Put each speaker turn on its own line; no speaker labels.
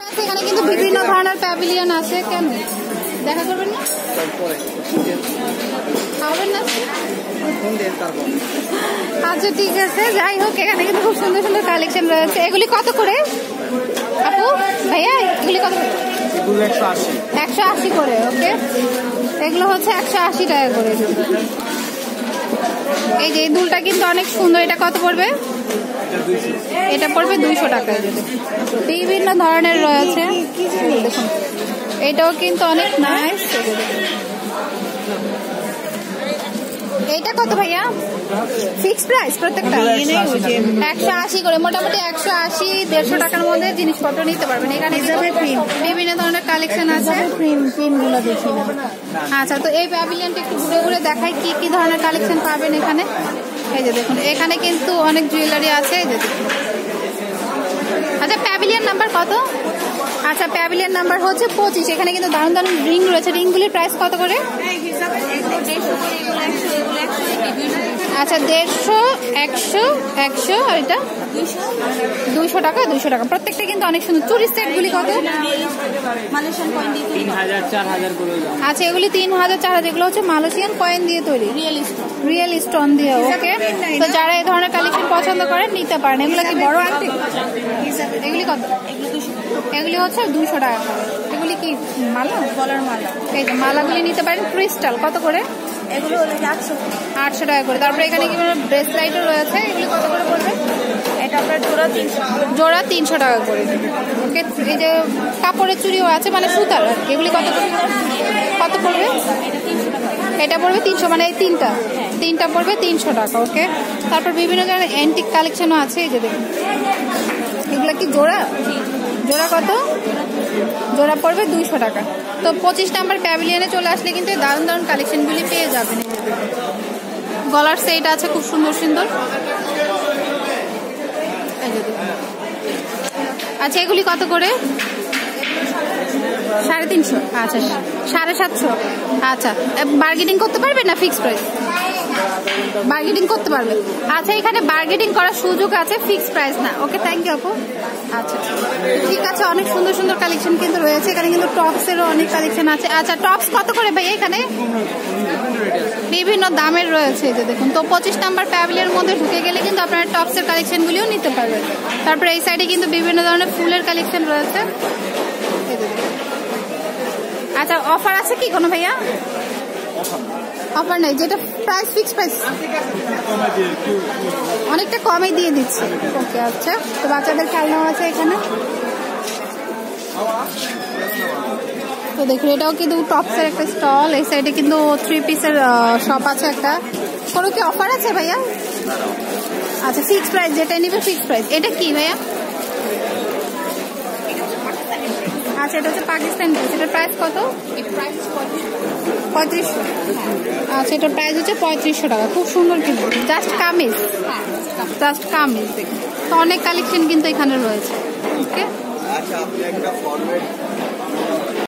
এখানে কিন্তু বিভিন্ন ধরনের প্যাভিলিয়ন আছে কেন দেখা করবেন না? খাবেন না? আচ্ছা ঠিক আছে। যাই হোক, এখানে কিন্তু খুব সুন্দর সুন্দর কালেকশন রয়েছে। এগুলি কত করে? আপু, ভাইয়া, এগুলি কত করে?
একশো আশি
করে, ওকে? এগুলো হচ্ছে একশো আশি টাকা করে। এই যে দুলটা কিন্তু অনেক সুন্দর। এটা কত পড়বে?
এটা
পড়বে দুইশো টাকায় বিভিন্ন ধরনের রয়েছে। দেখুন এটাও কিন্তু অনেক নাইস এইটা কত ভাইয়া? ফিক্স প্রাইস প্রত্যেকটা? একশো আশি করে মোটামুটি একশো আশি দেড়শো টাকার মধ্যে জিনিসপত্র নিতে পারবেন। এখানে বিভিন্ন ধরনের কালেকশন আছে। আচ্ছা তো এই প্যাভিলিয়নটা একটু ঘুরে ঘুরে দেখায় কি কি ধরনের কালেকশন পাবেন এখানে। এই যে এখানে কিন্তু অনেক জুয়েলারি আছে আচ্ছা প্যাভিলিয়ন নাম্বার কত? আচ্ছা প্যাভিলিয়ন নাম্বার হচ্ছে পঁচিশ। এখানে কিন্তু দারুণ দারুণ রিং রয়েছে। রিংগুলির প্রাইস কত করে? আচ্ছা দেড়শো একশো একশো আর এটা? দুইশো টাকা দুইশো টাকা। প্রত্যেকটা কিন্তু অনেক সুন্দর। চুরি সেটগুলি কত? আচ্ছা এগুলি তিন হাজার চার হাজার এগুলো হচ্ছে মালয়েশিয়ান কয়েন দিয়ে তৈরি।
রিয়েল
স্টোন দিয়ে ওকে তো যারা এই ধরনের কালেকশন পছন্দ করেন নিতে পারেন। এগুলো কি বড় আংটি এগুলি কত? এগুলি হচ্ছে দুশো টাকা এগুলি কি মালা?
গলার মালা।
এই যে মালাগুলি নিতে পারেন ক্রিস্টাল কত করে?
এগুলো হলো একশো
আটশো টাকা। করে। তারপরে এখানে কি ব্রেসলাইটও রয়েছে। এগুলি কত করে পড়বে?
এটা আপনার জোড়া তিনশো
জোড়া তিনশো টাকা করে। ওকে এই যে কাপড়ের চুড়িও আছে মানে সুতার আর কি। এগুলি কত কত পড়বে? এটা পড়বে তিনশো মানে এই তিনটা। তিনটা পড়বে তিনশো টাকা ওকে? তারপর বিভিন্ন ধরনের অ্যান্টিক কালেকশনও আছে এই যে দেখুন। এগুলো কি জোড়া? জোড়া কত? জোড়া পড়বে দুইশো টাকা। তো পঁচিশ নাম্বার প্যাভিলিয়নে চলে আসলে কিন্তু দারুণ দারুণ কালেকশনগুলি পেয়ে যাবেন। গলার সেট আছে খুব সুন্দর সুন্দর। আচ্ছা এগুলি কত করে? সাড়ে তিনশো। আচ্ছা সাড়ে সাতশো। আচ্ছা বার্গেনিং করতে পারবেন না ফিক্সড প্রাইস বার্গেটিং করতে পারবে। আচ্ছা এখানে বার্গেটিং করার সুযোগ আছে ফিক্স প্রাইস না। ওকে থ্যাংক ইউ আপু। আচ্ছা ঠিক আছে। অনেক সুন্দর সুন্দর কালেকশন কিন্তু রয়েছে। এখানে কিন্তু টপসেরও অনেক কালেকশন আছে। আচ্ছা টপস কত করে ভাই এখানে? বিভিন্ন দামের রয়েছে যে দেখুন। তো পঁচিশ নাম্বার প্যাভিলিয়র মধ্যে ঢুকে গেলে কিন্তু আপনারা টপসের কালেকশনগুলিও নিতে পারবেন। তারপরে এই সাইডে কিন্তু বিভিন্ন ধরনের ফুলের কালেকশন রয়েছে। আচ্ছা অফার আছে কি কোনো ভাইয়া? অফার নেই। যেটা প্রাইস ফিক্স প্রাইস অনেকটা কমে দিয়ে দিচ্ছে। ওকে আচ্ছা তো বাচ্চাদের খেলনাও আছে এখানে। তো দেখুন, এটাও কিন্তু টপসের একটা স্টল এই সাইডে কিন্তু থ্রি পিসের শপ আছে একটা। কোনো কি অফার আছে ভাইয়া? আচ্ছা ফিক্স প্রাইস যেটা নিবে ফিক্স প্রাইস এটা কি ভাইয়া? আচ্ছা এটা হচ্ছে পাকিস্তান ড্রেস এটার প্রাইস কত? পঁয়ত্রিশশো আচ্ছা এটার প্রাইস হচ্ছে পঁয়ত্রিশশো টাকা। খুব সুন্দর কিন্তু। জাস্ট কামিজ। জাস্ট কামিজ দেখুন। তো অনেক কালেকশন কিন্তু এখানে রয়েছে। ওকে
আচ্ছা আপনি একটা ফরম্যাট